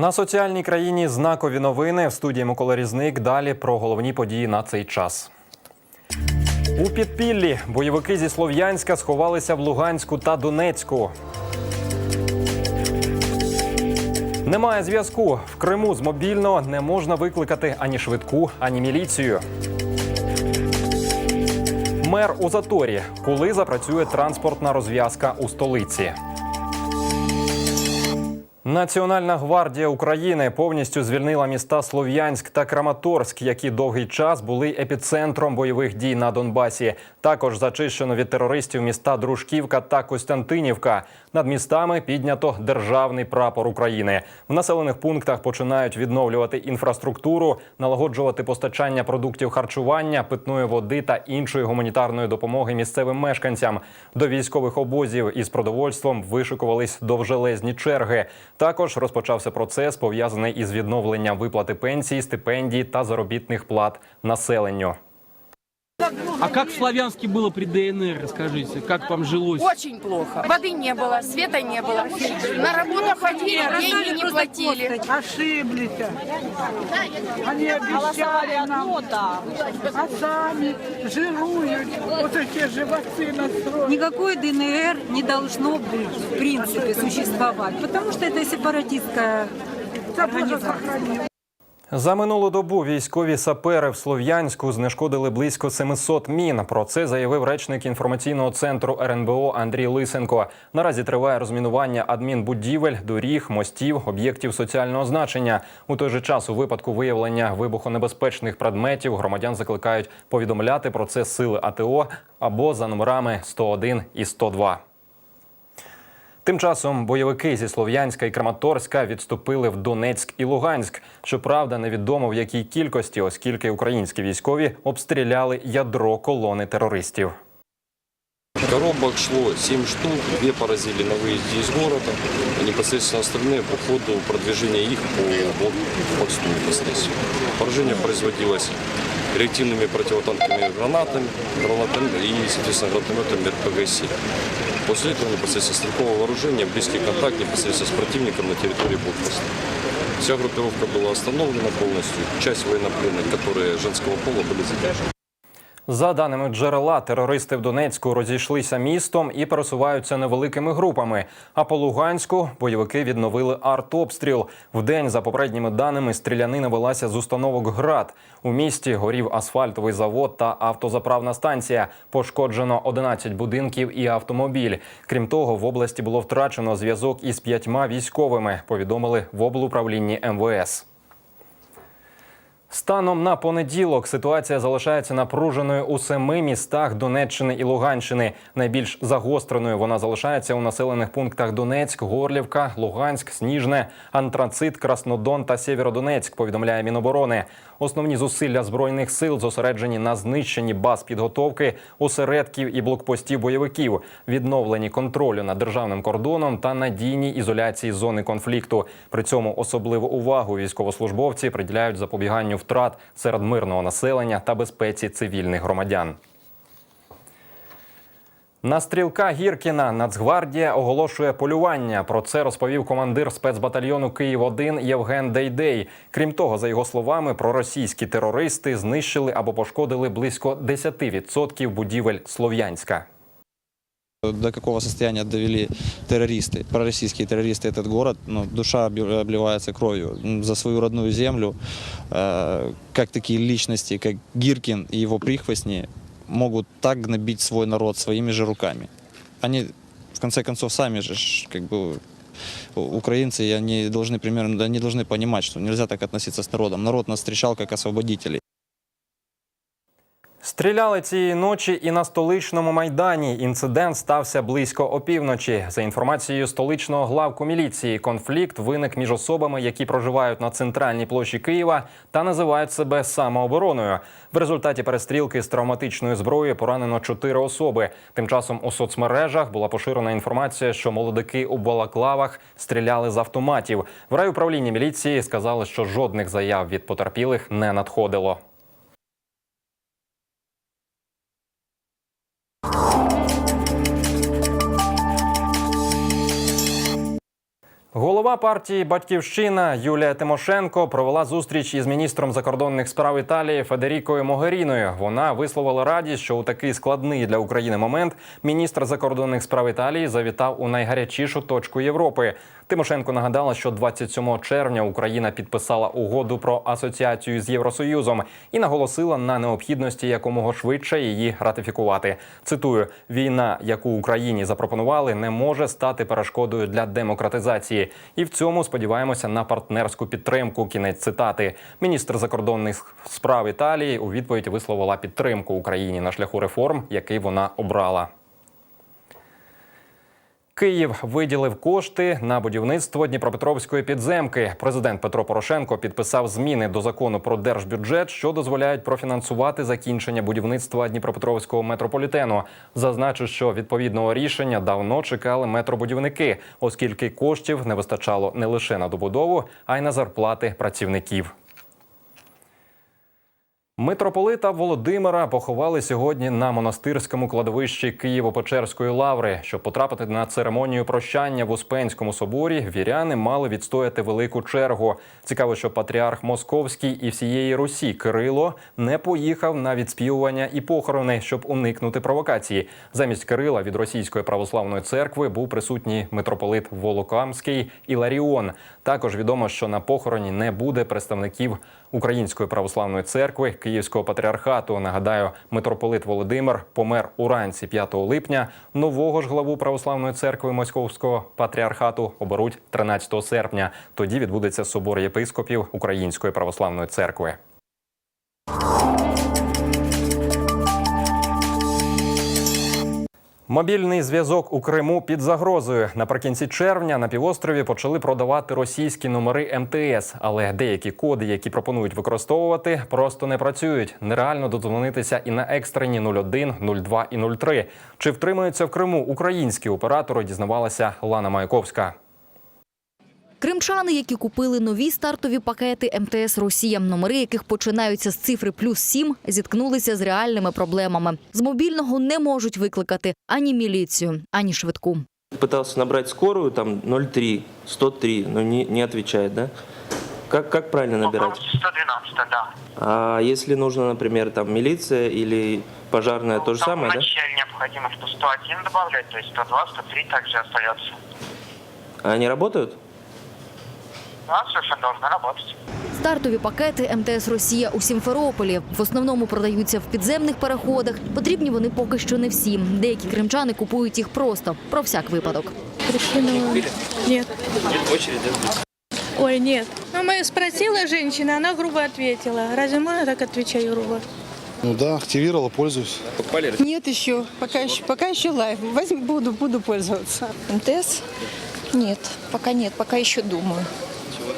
На соціальній країні знакові новини в студії Микола Різник. Далі про головні події на цей час. У підпіллі бойовики зі Слов'янська сховалися в Луганську та Донецьку. Немає зв'язку. В Криму з мобільного не можна викликати ані швидку, ані міліцію. Мер у заторі. Коли запрацює транспортна розв'язка у столиці. Національна гвардія України повністю звільнила міста Слов'янськ та Краматорськ, які довгий час були епіцентром бойових дій на Донбасі. Також зачищено від терористів міста Дружківка та Костянтинівка. Над містами піднято державний прапор України. В населених пунктах починають відновлювати інфраструктуру, налагоджувати постачання продуктів харчування, питної води та іншої гуманітарної допомоги місцевим мешканцям. До військових обозів із продовольством вишикувались довжелезні черги. Також розпочався процес, пов'язаний із відновленням виплати пенсій, стипендій та заробітних плат населенню. А как в Славянске было при ДНР, расскажите, как там жилось? Очень плохо. Воды не было, света не было. На работу ходили, деньги не платили. Ошиблись. Они обещали нам, а сами жируют. Вот эти животы настроили. Никакой ДНР не должно быть, в принципе, существовать, потому что это сепаратистская организация. За минулу добу військові сапери в Слов'янську знешкодили близько 700 мін. Про це заявив речник інформаційного центру РНБО Андрій Лисенко. Наразі триває розмінування адмінбудівель, доріг, мостів, об'єктів соціального значення. У той же час, у випадку виявлення вибухонебезпечних предметів, громадян закликають повідомляти про це сили АТО або за номерами 101 і 102. Тим часом бойовики зі Слов'янська і Краматорська відступили в Донецьк і Луганськ. Щоправда, невідомо в якій кількості, оскільки українські військові обстріляли ядро колони терористів. Коробок шло 7 штук, две поразили на выезде из города, а непосредственно остальные по ходу продвижения их по блокпосту непосредственно. Поражение производилось реактивными противотанковыми гранатами, гранатами и, соответственно, гранатометами РПГ-7. После этого непосредственно стрелковое вооружение, близкий контакт непосредственно с противником на территории блокпоста. Вся группировка была остановлена полностью. Часть военнопленных, которые женского пола, были задержаны. За даними джерела, терористи в Донецьку розійшлися містом і пересуваються невеликими групами. А по Луганську бойовики відновили артобстріл. Вдень, за попередніми даними, стрілянина велася з установок ГРАД. У місті горів асфальтовий завод та автозаправна станція. Пошкоджено 11 будинків і автомобіль. Крім того, в області було втрачено зв'язок із п'ятьма військовими. Повідомили в облуправлінні МВС. Станом на понеділок ситуація залишається напруженою у семи містах Донеччини і Луганщини. Найбільш загостреною вона залишається у населених пунктах Донецьк, Горлівка, Луганськ, Сніжне, Антрацит, Краснодон та Сєвєродонецьк. Повідомляє Міноборони. Основні зусилля збройних сил зосереджені на знищенні баз підготовки, осередків і блокпостів бойовиків, відновленні контролю над державним кордоном та надійній ізоляції зони конфлікту. При цьому особливу увагу військовослужбовці приділяють запобіганню втрат серед мирного населення та безпеці цивільних громадян. На стрілка Гіркіна Нацгвардія оголошує полювання. Про це розповів командир спецбатальйону Київ 1 Євген Дейдей. Крім того, за його словами, проросійські терористи знищили або пошкодили близько 10% будівель Слов'янська. до какого состояния довели террористы, пророссийские террористы этот город, ну, душа обли- обливается кровью М, за свою родную землю. Э, как такие личности, как Гиркин и его прихвостни, могут так гнобить свой народ своими же руками. Они, в конце концов, сами же, как бы, украинцы, они должны примерно, они должны понимать, что нельзя так относиться с народом. Народ нас встречал как освободителей. Стріляли цієї ночі і на столичному майдані. Інцидент стався близько опівночі. За інформацією столичного главку міліції, конфлікт виник між особами, які проживають на центральній площі Києва та називають себе самообороною. В результаті перестрілки з травматичної зброї поранено чотири особи. Тим часом у соцмережах була поширена інформація, що молодики у балаклавах стріляли з автоматів. В райуправлінні міліції сказали, що жодних заяв від потерпілих не надходило. Во, Голова партії Батьківщина Юлія Тимошенко провела зустріч із міністром закордонних справ Італії Федерікою Могеріною. Вона висловила радість, що у такий складний для України момент міністр закордонних справ Італії завітав у найгарячішу точку Європи. Тимошенко нагадала, що 27 червня Україна підписала угоду про асоціацію з Євросоюзом і наголосила на необхідності якомога швидше її ратифікувати. Цитую: війна, яку Україні запропонували, не може стати перешкодою для демократизації. І в цьому сподіваємося на партнерську підтримку. Кінець цитати. Міністр закордонних справ Італії у відповідь висловила підтримку Україні на шляху реформ, який вона обрала. Київ виділив кошти на будівництво Дніпропетровської підземки. Президент Петро Порошенко підписав зміни до закону про держбюджет, що дозволяють профінансувати закінчення будівництва Дніпропетровського метрополітену. Зазначу, що відповідного рішення давно чекали метробудівники, оскільки коштів не вистачало не лише на добудову, а й на зарплати працівників. Митрополита Володимира поховали сьогодні на монастирському кладовищі Києво-Печерської лаври. Щоб потрапити на церемонію прощання в Успенському соборі, віряни мали відстояти велику чергу. Цікаво, що патріарх Московський і всієї Русі Кирило не поїхав на відспівування і похорони, щоб уникнути провокації. Замість Кирила від російської православної церкви був присутній митрополит Волокамський Іларіон. Також відомо, що на похороні не буде представників Української православної церкви Київського патріархату. Нагадаю, митрополит Володимир помер уранці 5 липня. Нового ж главу православної церкви Московського патріархату оберуть 13 серпня. Тоді відбудеться собор єпископів Української православної церкви. Мобільний зв'язок у Криму під загрозою. Наприкінці червня на півострові почали продавати російські номери МТС, але деякі коди, які пропонують використовувати, просто не працюють. Нереально додзвонитися і на екстрені 01, 02 і 03. Чи втримуються в Криму українські оператори? Дізнавалася Лана Маяковська. Кримчани, які купили нові стартові пакети МТС Росія, номери яких починаються з цифри плюс 7, зіткнулися з реальними проблемами. З мобільного не можуть викликати ані міліцію, ані швидку. Пытался набрать скорую, там 03, 103, но не, не отвечает, да? Как, как правильно набирать? 112, да. А если нужно, например, там милиция или пожарная, то же самое, да? вначале необходимо, что 101 добавлять, то есть 102, 103 также остается. А Они работают? Да, совершенно должны работать. Стартові пакети МТС Росія у Сімферополі в основному продаються в підземних переходах. Потрібні вони поки що не всім. Деякі кримчани купують їх просто про всяк випадок. Нет. Ой, нет. Ну, мы спросила женщина, она грубо ответила. Разве можно так отвечать грубо? Ну да, активировала, пользуюсь. Покупали? Нет еще, пока еще, пока еще лайв. Возьму, буду, буду пользоваться. МТС? Нет, пока нет, пока еще думаю.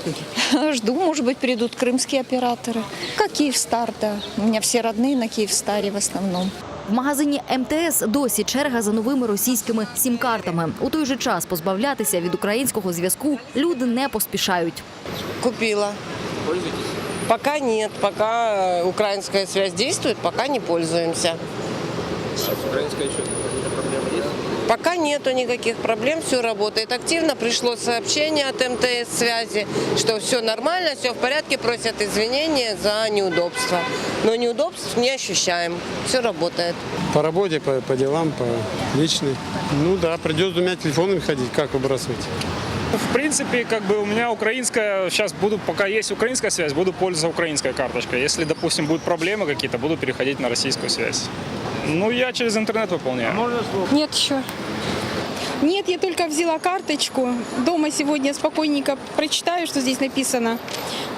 Жду, может быть, придут крымские операторы. Как Киевстар, да. У меня все родные на Киевстаре в основном. В магазині МТС досі черга за новими російськими сім-картами. У той же час позбавлятися від українського зв'язку люди не поспішають. Купила. Пока нет, пока э, украинская связь действует, пока не пользуемся. Пока нету никаких проблем, все работает активно. Пришло сообщение от МТС связи, что все нормально, все в порядке, просят извинения за неудобства. Но неудобств не ощущаем, все работает. По работе, по, по делам, по личной. Ну да, придется двумя телефонами ходить, как выбрасывать? В принципе, как бы у меня украинская, сейчас буду, пока есть украинская связь, буду пользоваться украинской карточкой. Если, допустим, будут проблемы какие-то, буду переходить на российскую связь. Ну, я через интернет выполняю. Нет еще. Нет, я только взяла карточку. Дома сегодня спокойненько прочитаю, что здесь написано.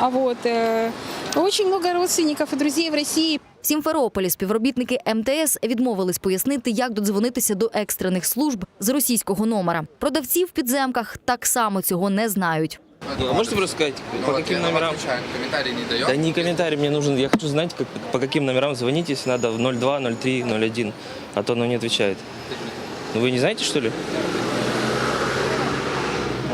А вот э, очень много родственников и друзей в России. В Сімферополі співробітники МТС відмовились пояснити, як додзвонитися до екстрених служб з російського номера. Продавці в підземках так само цього не знають. А можете просто сказать, по каким номерам? Комментарий не даем. Да не комментарий, мне нужен, я хочу знать, как- по каким номерам звонить, если надо в 02, 03, 01, а то оно не отвечает. Ну вы не знаете, что ли?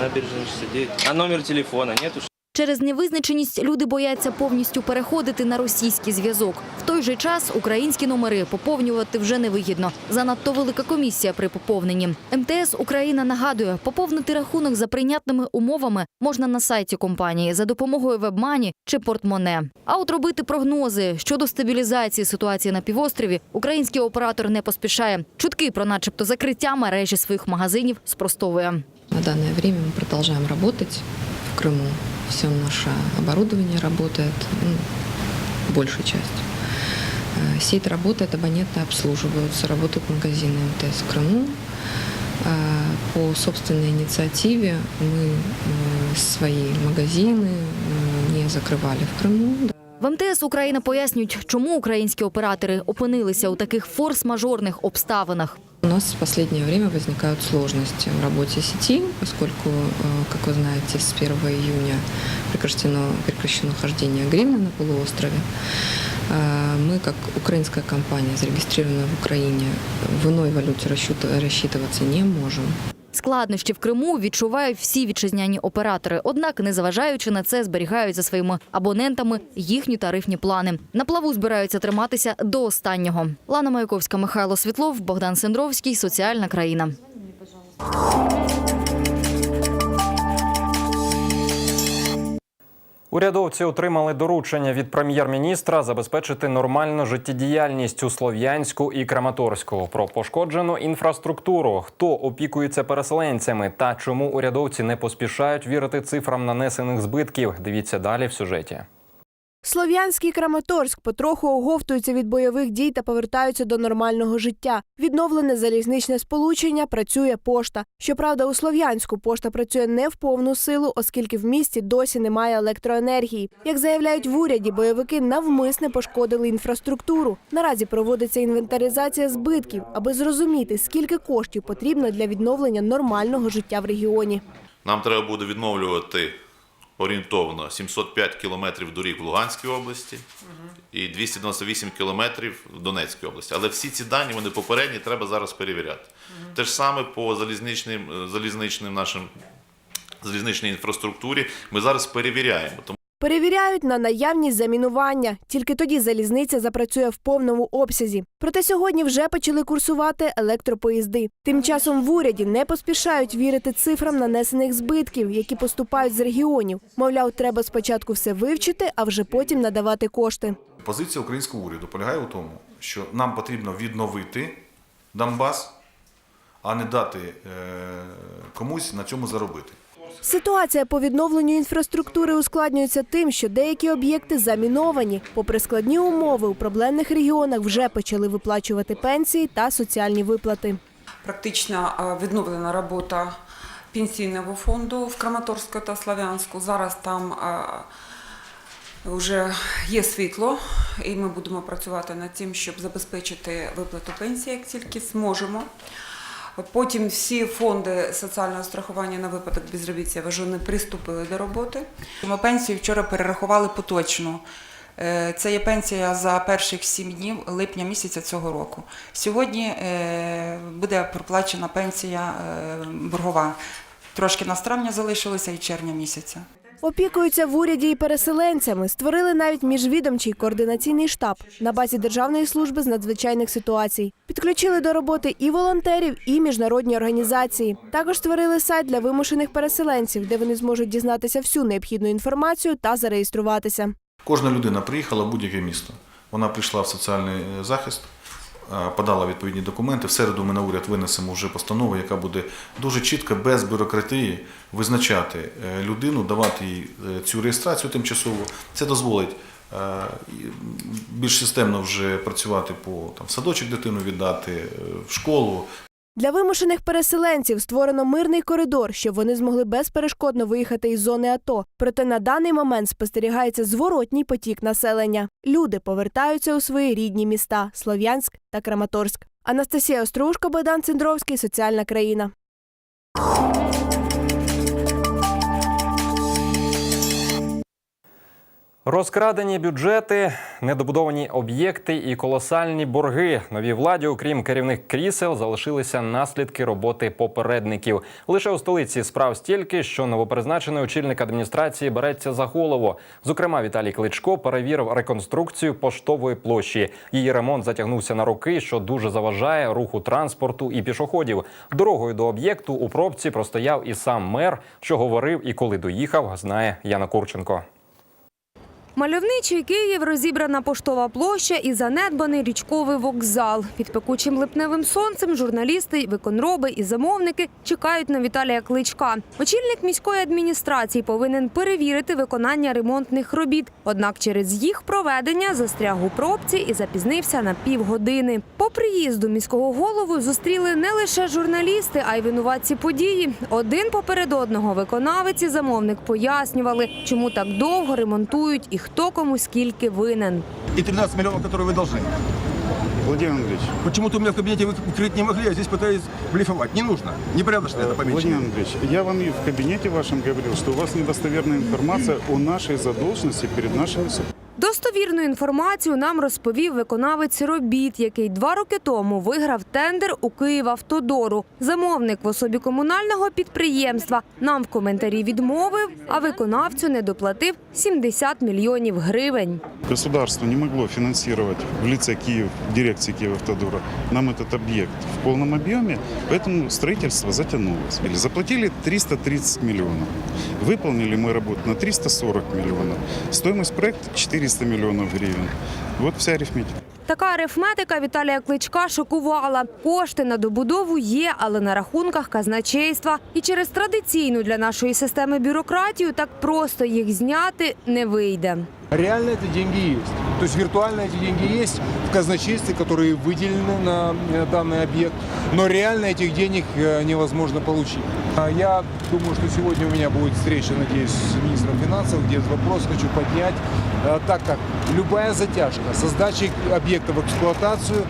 Набережная 69. А номер телефона нету? Через невизначеність люди бояться повністю переходити на російський зв'язок. В той же час українські номери поповнювати вже невигідно. Занадто велика комісія при поповненні. МТС Україна нагадує, поповнити рахунок за прийнятними умовами можна на сайті компанії за допомогою вебмані чи портмоне. А от робити прогнози щодо стабілізації ситуації на півострові український оператор не поспішає. Чутки про, начебто, закриття мережі своїх магазинів спростовує. На данное время мы продолжаем работать в Крыму Все наше оборудование работает, ну, большая часть. Э, Сеть работает, абоненты обслуживаются, работают магазины МТС в Крыму. Э, По собственной инициативе мы э, свои магазины э, не закрывали в Крыму. В МТС Україна пояснюють, чому українські оператори опинилися у таких форс-мажорних обставинах. У нас в последнее время возникают сложности в работе сети, поскольку, э, как вы знаете, с 1 июня прекращено, прекращено хождение гривны на полуострове. Э, Мы, как украинская компания, зарегистрированная в Украине, в иной валюте рассчит- рассчитываться не можем. Складнощі в Криму відчувають всі вітчизняні оператори. Однак, незважаючи на це, зберігають за своїми абонентами їхні тарифні плани. На плаву збираються триматися до останнього. Лана Маяковська, Михайло Світлов, Богдан Сендровський. Соціальна країна. Урядовці отримали доручення від прем'єр-міністра забезпечити нормальну життєдіяльність у Слов'янську і Краматорську. Про пошкоджену інфраструктуру, хто опікується переселенцями та чому урядовці не поспішають вірити цифрам нанесених збитків. Дивіться далі в сюжеті. Слов'янський Краматорськ потроху оговтуються від бойових дій та повертаються до нормального життя. Відновлене залізничне сполучення, працює пошта. Щоправда, у Слов'янську пошта працює не в повну силу, оскільки в місті досі немає електроенергії. Як заявляють в уряді, бойовики навмисне пошкодили інфраструктуру. Наразі проводиться інвентаризація збитків, аби зрозуміти, скільки коштів потрібно для відновлення нормального життя в регіоні. Нам треба буде відновлювати орієнтовно 705 кілометрів доріг в Луганській області і 298 кілометрів в Донецькій області. Але всі ці дані, вони попередні, треба зараз перевіряти. Те ж саме по залізничним, залізничним нашим залізничній інфраструктурі ми зараз перевіряємо. Перевіряють на наявність замінування. Тільки тоді залізниця запрацює в повному обсязі. Проте сьогодні вже почали курсувати електропоїзди. Тим часом в уряді не поспішають вірити цифрам нанесених збитків, які поступають з регіонів. Мовляв, треба спочатку все вивчити, а вже потім надавати кошти. Позиція українського уряду полягає у тому, що нам потрібно відновити Донбас, а не дати е, комусь на цьому заробити. Ситуація по відновленню інфраструктури ускладнюється тим, що деякі об'єкти заміновані. Попри складні умови, у проблемних регіонах вже почали виплачувати пенсії та соціальні виплати. Практично е, відновлена робота пенсійного фонду в Краматорську та Славянську. Зараз там вже є світло, і ми будемо працювати над тим, щоб забезпечити виплату пенсії, як тільки зможемо. Потім всі фонди соціального страхування на випадок безробіття вже не приступили до роботи. Ми пенсію вчора перерахували поточно. Е, Це є пенсія за перших сім днів липня місяця цього року. Сьогодні е, буде проплачена пенсія е, боргова. Трошки на травня залишилося і червня місяця. Опікуються в уряді і переселенцями. Створили навіть міжвідомчий координаційний штаб на базі Державної служби з надзвичайних ситуацій. Підключили до роботи і волонтерів, і міжнародні організації. Також створили сайт для вимушених переселенців, де вони зможуть дізнатися всю необхідну інформацію та зареєструватися. Кожна людина приїхала в будь-яке місто. Вона прийшла в соціальний е, захист, подала відповідні документи. В середу ми на уряд винесемо вже постанову, яка буде дуже чітко, без бюрократії, визначати е, людину, давати їй е, цю реєстрацію тимчасову. Це дозволить е, більш системно вже працювати по там, садочок дитину віддати, е, в школу, Для вимушених переселенців створено мирний коридор, щоб вони змогли безперешкодно виїхати із зони АТО. Проте на даний момент спостерігається зворотній потік населення. Люди повертаються у свої рідні міста Слов'янськ та Краматорськ. Анастасія Острушко, Богдан Цендровський, Соціальна країна. Розкрадені бюджети, недобудовані об'єкти і колосальні борги. Новій владі, окрім керівних крісел, залишилися наслідки роботи попередників. Лише у столиці справ стільки, що новопризначений очільник адміністрації береться за голову. Зокрема, Віталій Кличко перевірив реконструкцію поштової площі. Її ремонт затягнувся на роки, що дуже заважає руху транспорту і пішоходів. Дорогою до об'єкту у пробці простояв і сам мер, що говорив і коли доїхав, знає Яна Курченко. Мальовничий Київ, розібрана поштова площа і занедбаний річковий вокзал. Під пекучим липневим сонцем журналісти, виконроби і замовники чекають на Віталія Кличка. Очільник міської адміністрації повинен перевірити виконання ремонтних робіт. Однак через їх проведення застряг у пробці і запізнився на півгодини. По приїзду міського голову зустріли не лише журналісти, а й винуватці події. Один поперед одного виконавець і замовник пояснювали, чому так довго ремонтують і хто кому скільки винен. и 13 миллионов, которые вы должны. Владимир Андреевич, Почему-то у меня в кабинете вы укрыть не могли, а здесь пытались блефовать. Не нужно. Непорядочно это Владимир помещение. Андреевич, я вам и в кабинете вашем говорил, что у вас недостоверная информация о нашей задолженности перед нашими суд- Достовірну інформацію нам розповів виконавець робіт, який два роки тому виграв тендер у Київавтодору. Замовник в особі комунального підприємства нам в коментарі відмовив, а виконавцю не доплатив 70 мільйонів гривень. Государство не могло финансировать в лице Киев, дирекции Киевавтодора нам этот объект в полном объеме, поэтому строительство затянулось. Или заплатили 330 миллионов. Выполнили мы работу на 340 миллионов. Стоимость проекта 400 миллионов гривен. Вот вся арифметика. Така арифметика Віталія Кличка шокувала. Кошти на добудову є, але на рахунках казначейства. І через традиційну для нашої системи бюрократію так просто їх зняти не вийде. Реально эти деньги есть. То есть виртуально эти деньги есть в казначействе, которые выделены на э, данный объект, но реально этих денег э, невозможно получить. А Я думаю, что сегодня у меня будет встреча, надеюсь, с министром финансов, где этот вопрос хочу поднять, э, так как любая затяжка со сдачей объекта в эксплуатацию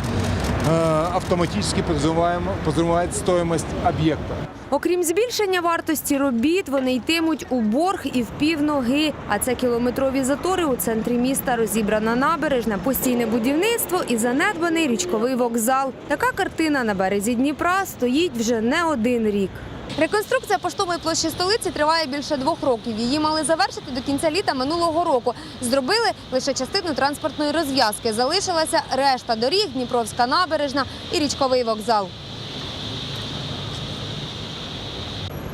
э, автоматически подразумеваем- подразумевает стоимость объекта. Окрім збільшення вартості робіт, вони йтимуть у борг і в півноги. А це кілометрові затори у центрі міста, розібрана набережна, постійне будівництво і занедбаний річковий вокзал. Така картина на березі Дніпра стоїть вже не один рік. Реконструкція поштової площі столиці триває більше двох років. Її мали завершити до кінця літа минулого року. Зробили лише частину транспортної розв'язки. Залишилася решта доріг, Дніпровська набережна і річковий вокзал.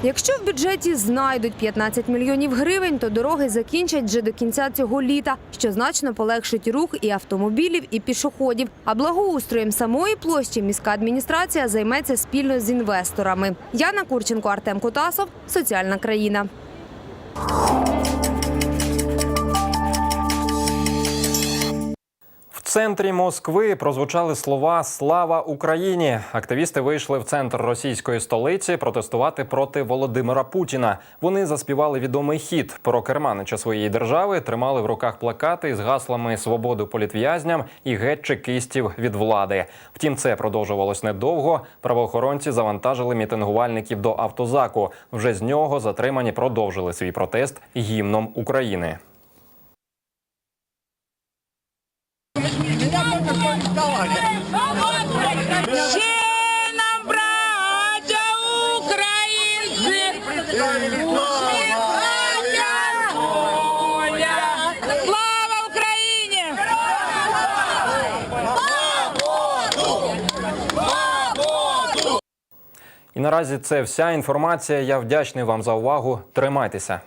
Якщо в бюджеті знайдуть 15 мільйонів гривень, то дороги закінчать вже до кінця цього літа, що значно полегшить рух і автомобілів, і пішоходів. А благоустроєм самої площі міська адміністрація займеться спільно з інвесторами. Яна Курченко, Артем Кутасов, соціальна країна. Центрі Москви прозвучали слова Слава Україні. Активісти вийшли в центр російської столиці протестувати проти Володимира Путіна. Вони заспівали відомий хіт про керманича своєї держави, тримали в руках плакати з гаслами свободу політв'язням і геть чекістів від влади. Втім, це продовжувалось недовго. Правоохоронці завантажили мітингувальників до автозаку. Вже з нього затримані продовжили свій протест гімном України. Нам, браття українці, Слава Україні! І наразі це вся інформація. Я вдячний вам за увагу. Тримайтеся.